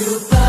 You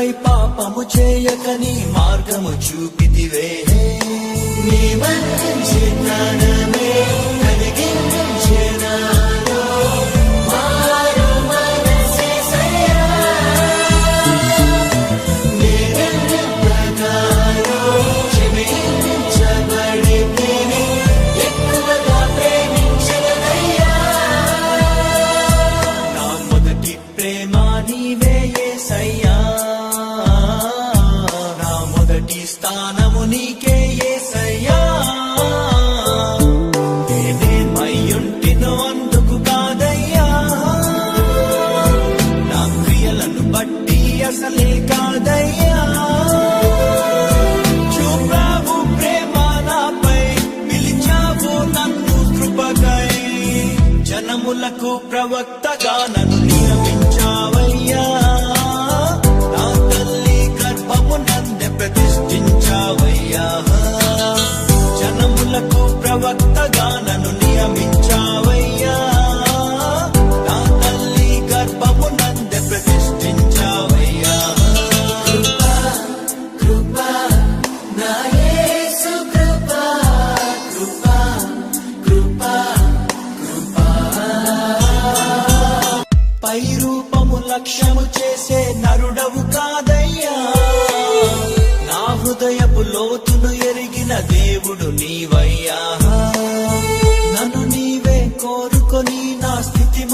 భూమిపై పాపము చేయకని మార్గము చూపితివే. నీ మంచి జ్ఞానమే ప్రవక్తగాన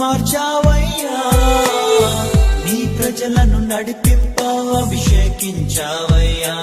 మార్చావయ్యా. నీ ప్రజలను నడిపింప అభిషేకించావయ్యా.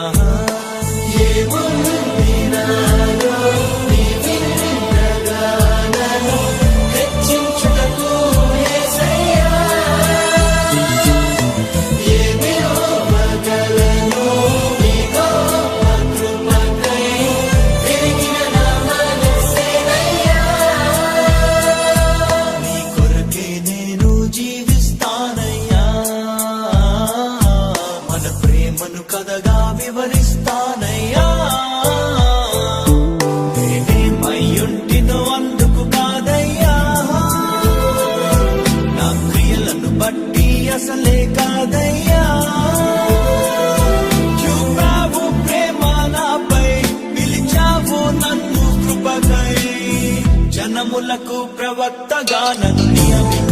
ప్రవక్తగా నన్ను నియమి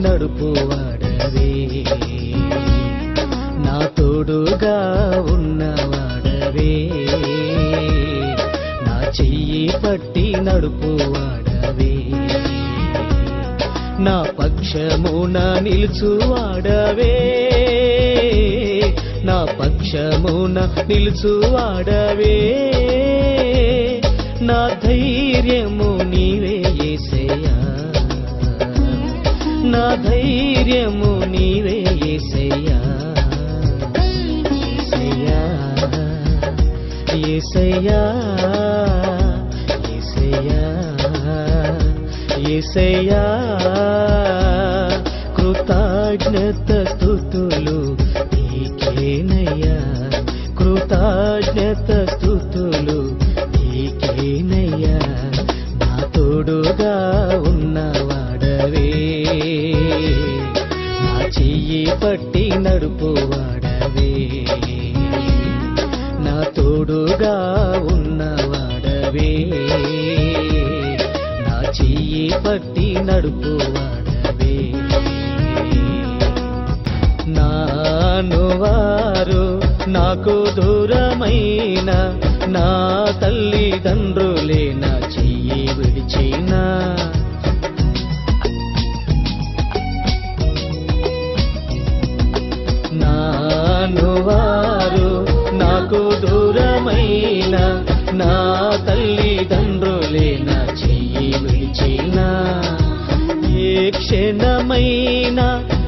నడుపువాడవే. నా తోడుగా ఉన్నవాడవే. నా చెయ్యి పట్టి నడుపువాడవే. నా పక్షమున నిలుచువాడవే. నా పక్షమున నిలుచువాడవే. నా ధైర్యము నీవే. నా ధైర్యము నీవే ఏసయ్యా. ఏసయ్యా. ఏసయ్యా. ఏసయ్యా. కృతజ్ఞత స్థుతులు నీకేనయ్యా. కృతజ్ఞత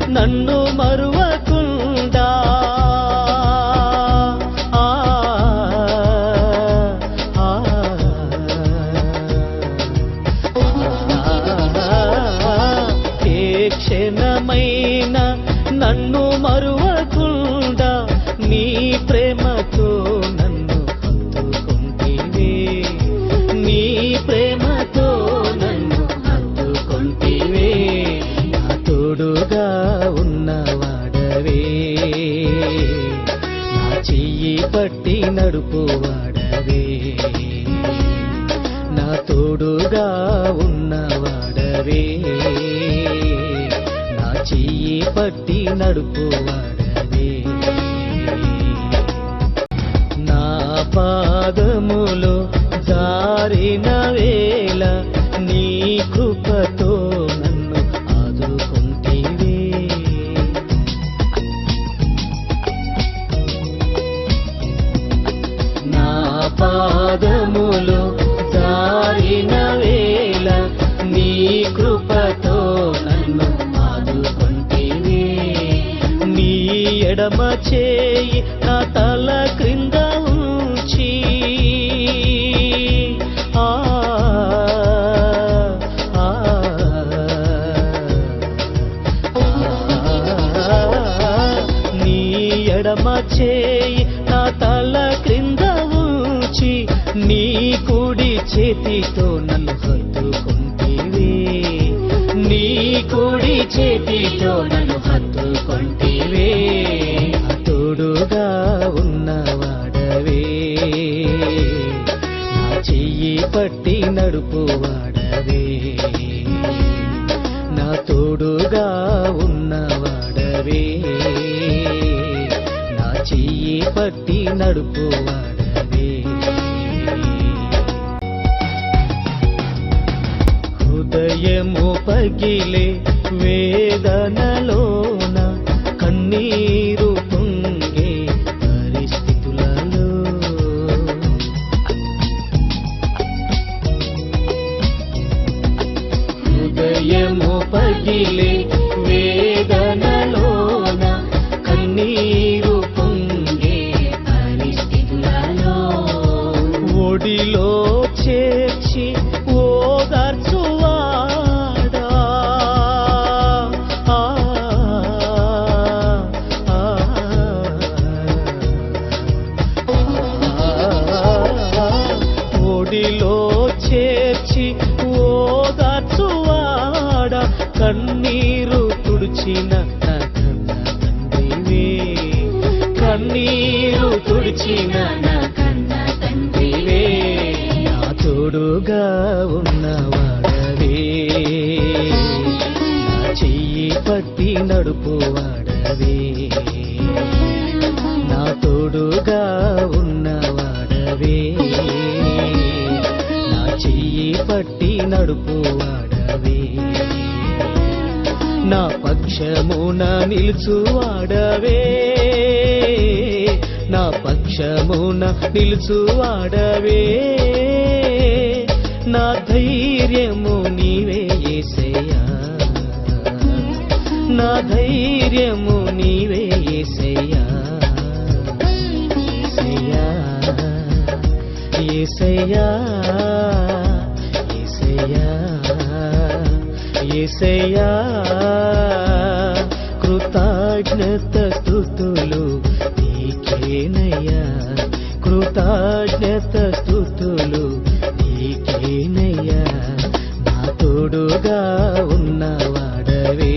నన్ను మరువ బట్టి నడుపువాడవే. నా పాదములు ఎడమ చేయి నా తల క్రింద ఉంచి నీ కుడి చేతితో నన్ను హత్తుకుంటేవి. నీ కుడి చేతితో నన్ను హత్తుకుంటేవే. తోడుగా ఉన్నవాడవే నా చెయ్యి పట్టి నడుపువాడవే నా తోడుగా ఉన్నవాడవే చెయ్యి పట్టి నడుపువాడవే. హృదయము పగిలే వేదనలోన కన్నీరు పొంగే పరిస్థితులలో. హృదయము పగిలే తోడుగా ఉన్నవాడవే. నా చెయ్యి పట్టి నడుపువాడవే. నా తోడుగా ఉన్నవాడవే. నా చెయ్యి పట్టి నడుపువాడవే. నా పక్షమున నిలుచువాడవే. నా పక్షమున నిలుచువాడవే. నా ధైర్యము నీవే ఏసయ్యా. నా ధైర్యము నీవే ఏసయ్యా. ఏసయ్యా ఏసయ్యా ఏసయ్యా కృతజ్ఞత స్థుతులు నీకేనయ్యా. కృతజ్ఞత స్థుతులు తోడుగా ఉన్నవాడవే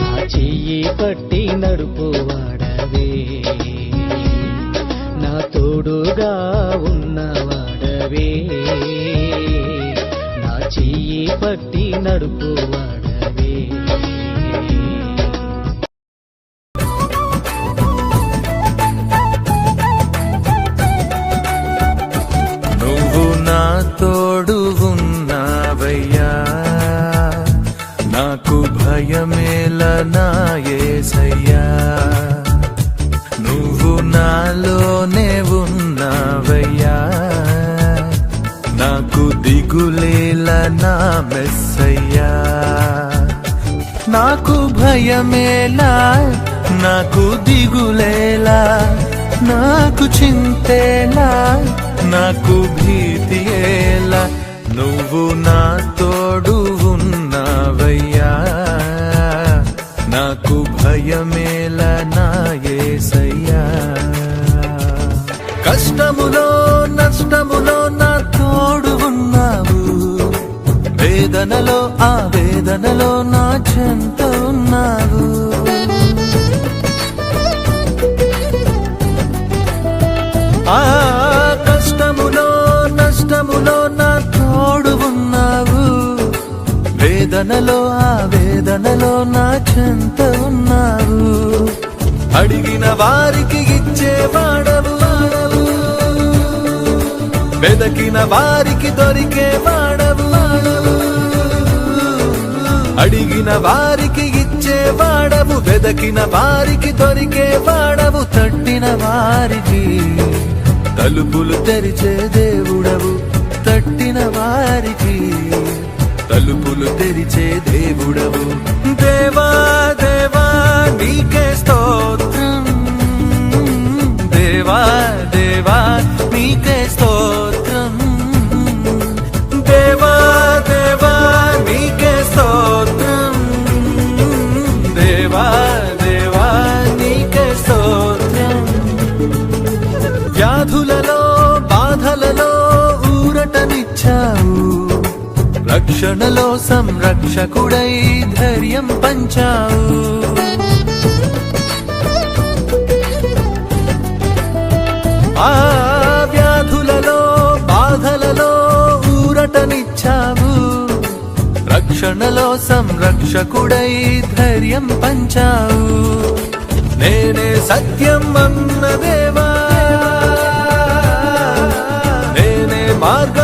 నా చెయ్యి పట్టి నడుపువాడవే నా తోడుగా ఉన్నవాడవే నా చెయ్యి పట్టి నడుపువాడ ఎస్సయ్యా. నాకు భయమేలా నాకు దిగులేలా నాకు చింతేలా నాకు భీతియేలా నువ్వు నా తోడు ఉన్నావయ్యా. నాకు భయమేలా నా ఏసయ్యా. కష్టములో నష్టములో వేదనలో ఆ వేదనలో నా చెంత ఉన్నావు. ఆ కష్టములో నష్టములో నా తోడు ఉన్నావు. వేదనలో ఆ వేదనలో నా చెంత ఉన్నావు. అడిగిన వారికి ఇచ్చేవాడవు వాడవు. వెదకిన వారికి దొరికే వాడవు వాడవు. అడిగిన వారికి ఇచ్చే వాడవు వెదకిన వారికి దొరికే వాడవు తట్టిన వారికి తలుపులు తెరిచే దేవుడవు తట్టిన వారికి తలుపులు తెరిచే దేవుడవు. దేవా దేవా నీకే స్తోత్రం. దేవా దేవా నీకే స్తోత్రం. రక్షణలో సంరక్షకుడై ధైర్యం పంచావు. ఆ వ్యాధులలో బాధలలో ఊరటనిచ్చావు. రక్షణలో సంరక్షకుడై ధైర్యం పంచావు. నేనే సత్యం అన్నదేవా నేనే మార్గం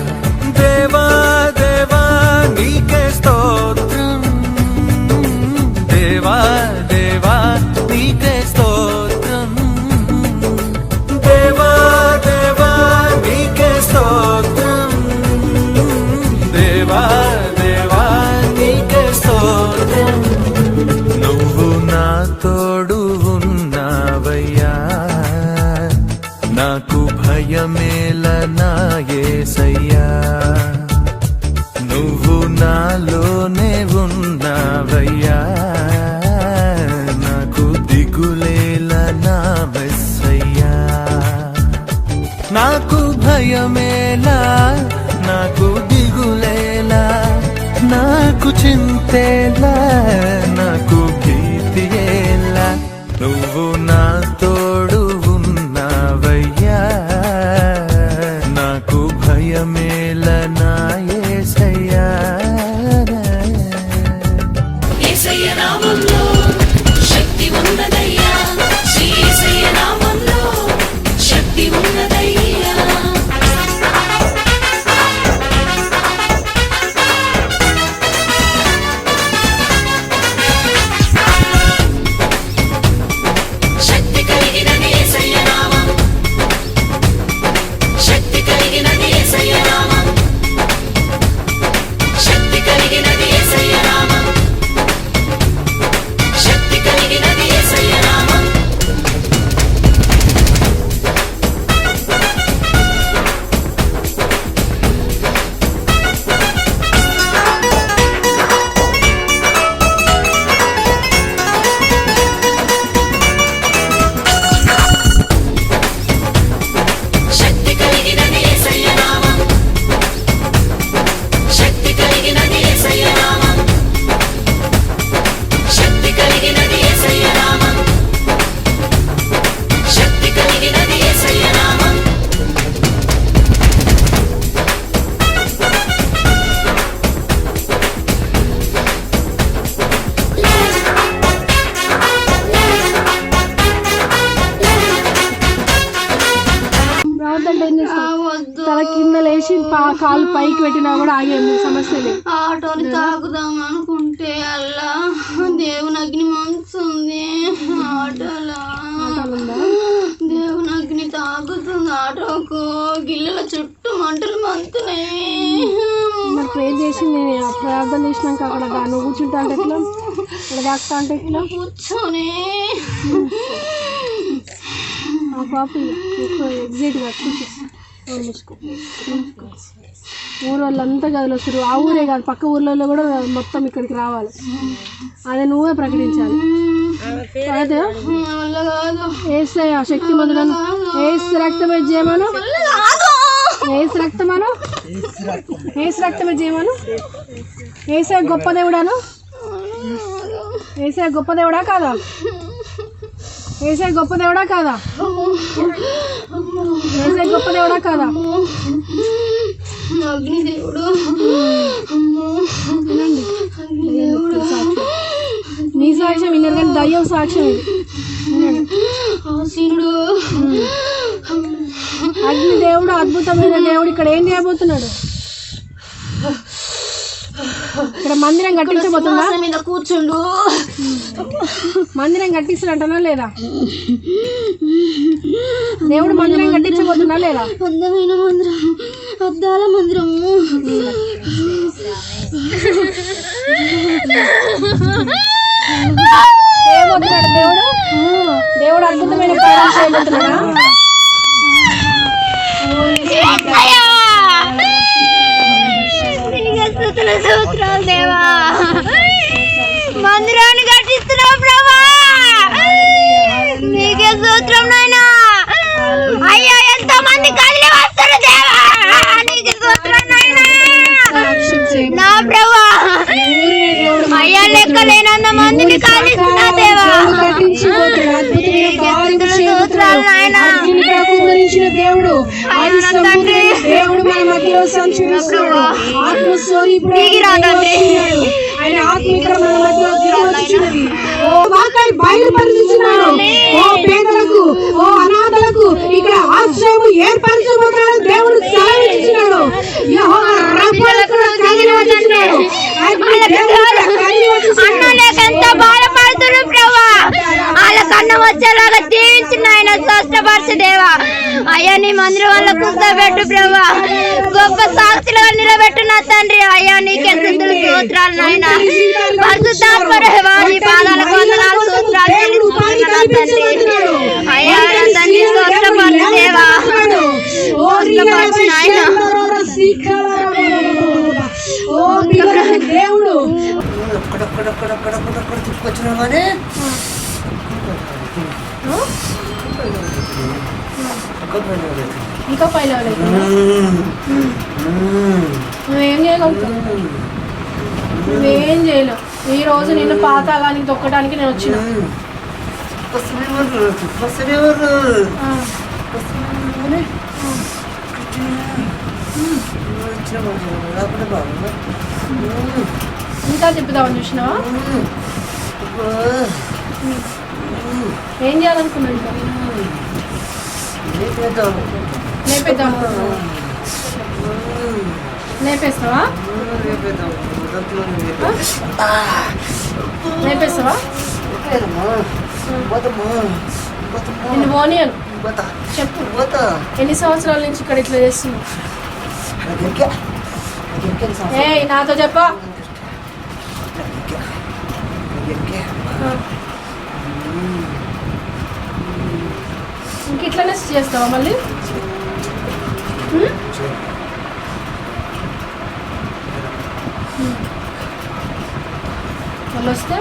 தெல కూర్చుంటా అంటే ఎట్లా? ఇక్కడ దాక్తా అంటే ఎట్లా? కూర్చొని. ఆ పాప మూసుకో. ఊరు వాళ్ళంతా గదిలో వస్తారు ఆ ఊరే కాదు పక్క ఊర్లలో కూడా మొత్తం ఇక్కడికి రావాలి. అదే నువ్వే ప్రకటించాలి. అయితే ఏసే ఆ శక్తి మందులను. ఏసు రక్తమే చేయమను ఏసు రక్తమను. ఏసు రక్తమే చేయమను ఏసే గొప్ప దేవుడాను. ఏసే గొప్ప దేవుడా కాదా? ఏసే గొప్ప దేవుడా కాదా? ఏసే గొప్ప దేవుడా కాదా? అగ్ని దేవుడు. వినండి. నీ సాక్ష్యం విన్నారు కానీ దయ్యం సాక్ష్యం ఇది. వినండి. ఆసీనుడు అగ్ని దేవుడు అద్భుతమైన దేవుడు. ఇక్కడ ఏం చేయబోతున్నాడు? ఇక్కడ మందిరం కట్టించబోతుందా? మీద కూర్చుండు. మందిరం కట్టిస్తాడంటనా లేదా? దేవుడు మందిరం కట్టించబోతున్నా లేదా? అందమైన మందిరం అద్దాల ఏమవుతున్నాడు దేవుడు? దేవుడు అద్భుతమైన కార్యం చేయబోతున్నాడా? స్తోత్రాలు దేవా? మందిరాన్ని కట్టిస్తున్నావు ప్రభా. నీకే స్తోత్రం నాయనా. అయ్యా ఎంత మంది కదిలి వస్తారు దేవా? నీకే స్తోత్రం నాయనా. నా ప్రభా. అయ్యా లెక్క లేనంత మందిని కాదిస్తున్నా గురించిన దేవుడు ఆది ఆయన. సంపూర్ణ దేవుడు మన మధ్యలో సంచరిస్తున్నాడు. ఆయన ఆత్మ ఇక్కడ మన మధ్యలో దిగి వచ్చుచున్నది. ఓ బయలుపరుచుచున్నాడు ఓ పేదలకు ఓ అనాథలకు ఇక్కడ ఆశ్రయము ఏర్పరచబోతున్నాడు దేవుడు సెలవిస్తున్నాడు యెహోవా. ఆయన వచ్చుచున్నాడు. అన్నలేకంత బాధపడుతున్నారు ప్రభా వాళ్ళ కన్న వచ్చేలాగా దీవించిన ఆయన స్వస్థపరచు దేవా అయ్యా నీ మందిరం వల్ల కూర్చోబెట్టు ప్రభా గొప్ప సాక్షులుగా నిలబెట్టు నా తండ్రి అయ్యా నీకెంత సూత్రాలు నాయన పరిశుద్ధాత్మరేవా నీ పాదాలకు వందనాలు సూత్రాలు చెల్లిస్తున్నాను నా తండ్రి అయ్యా నా తండ్రి స్వస్థపరచు దేవా స్వస్థపరచు నాయన దేవుడు అక్కడక్కడక్కడక్కడక్కడక్కడ తిప్పుకొచ్చినా కానీ ఇంకా పైన నువ్వేం చేయగలుగుతావు నువ్వేం చేయలేవు ఈ రోజు నిన్ను పాతాళానికి తొక్కడానికి నేను వచ్చిన. ఇంకా తిప్పుదామని చూసినావా ఏం చేయాలనుకున్నావు ఇంకా? లేపేద్దాం లేపేస్తావా లేపేస్తావా నిన్ను పోనీయను. చెప్పు. ఎన్ని సంవత్సరాల నుంచి ఇక్కడ ఇట్లా చేస్తున్నావు? ఏ నాతో చెప్పా. ఇంక ఇట్లనే చేస్తావా మళ్ళీ? మళ్ళీ వస్తే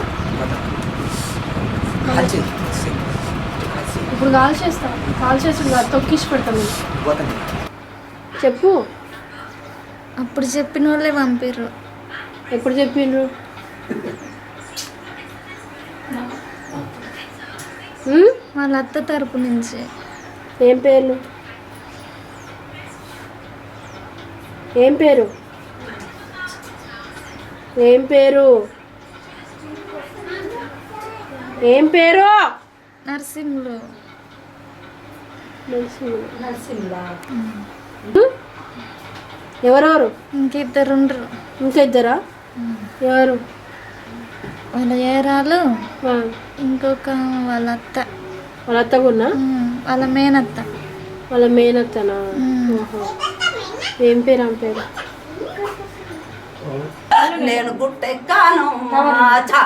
ఇప్పుడు కాల్ చేస్తా కాల్ చేసి తొక్కిసి పెడతాను. చెప్పు అప్పుడు చెప్పిన వాళ్ళే పంపిర్రు ఎప్పుడు చెప్పిండ్రు? వాళ్ళ అత్త తరపు నుంచి ఏం పేర్లు? ఏం పేరు? ఏం పేరు? ఏం పేరు? నర్సింహులు. ఎవరెవరు? ఇంకిద్దరు? ఉండరు ఇంకా ఇద్దరా ఎవరు? వాళ్ళ ఏరాలు. ఇంకొక వాళ్ళ అత్త. వాళ్ళ అత్తగున్నా? ఉమ్, వాళ్ళ మేనత్త. వాళ్ళ మేనత్తనా. ఓహో. ఏం పేరు ఆమె పేరు? నేను గుట్టెక్కాను. ఆచా.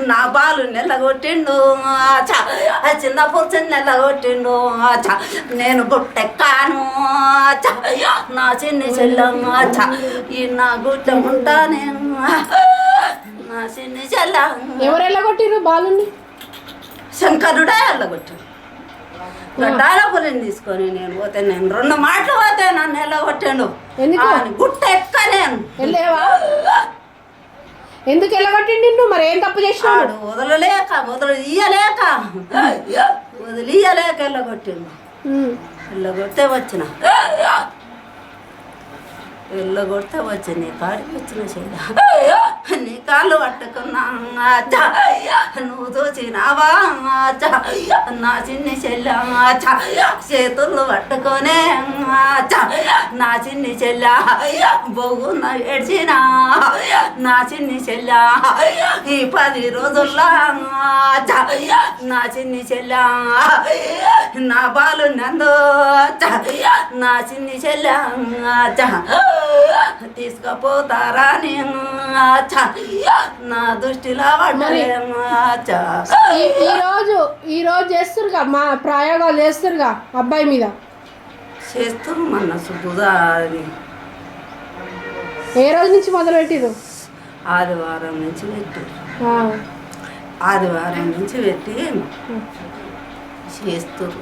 నా బాలు నెల్లగొట్టిండు ఆచా. ఆ చిన్న పురుషుని నెల్లగొట్టిండు ఆచా. నేను గుట్టెక్కాను. ఆచా. నా చిన్ని చెల్లం. ఆచా. ఈ నా గుట్ట ఉంటానే నా చిన్ని చెల్లం. ఎవరు వెళ్ళగొట్టిర్రు బాలుని శంకరుడే వెళ్ళగొట్టు గడ్డాల పులిని తీసుకొని నేను పోతే నేను రెండు మాటలు పోతే నన్ను వెళ్ళగొట్టాడు ఎందుకు? గుట్ట ఎక్క నేను. ఎందుకు వెళ్ళగొట్టిండి నిన్ను? మరి ఏం తప్పు చేసినాడు? వదలలేక వదలు ఇయ్యలేక వదిలియలేక వెళ్ళగొట్టిండు. వెళ్ళగొట్టే వచ్చిన. వెళ్ళగొడితే వచ్చి నీ కాడికి వచ్చిన చెయ్య నీ కాళ్ళు పట్టుకున్నా. నువ్వు చూసినావా. నా చిన్ని చెల్ల. చేతులు పట్టుకొనే. నా చిన్ని చెల్ల బొగున్న ఏడ్చినా నా చిన్ని చెల్ల ఈ పది రోజుల్లో. నా చిన్ని చెల్ల నా బాలు నందు. నా చిన్ని చెల్ల. తీసుకుపోతారా నేను? ఆచా. నా దృష్టిలో పడ్డలే ఆచా. ఈ- ఈ రోజు ఈ రోజు చేస్తురుగా? మా ప్రయోగాలు చేస్తురుగా అబ్బాయి మీద? చేస్తూ మన సుబ్బుదా అది ఏ రోజు నుంచి మొదలు పెట్టిరు ఆదివారం నుంచి పెట్టి ఆ, ఆదివారం నుంచి పెట్టి చేస్తారు.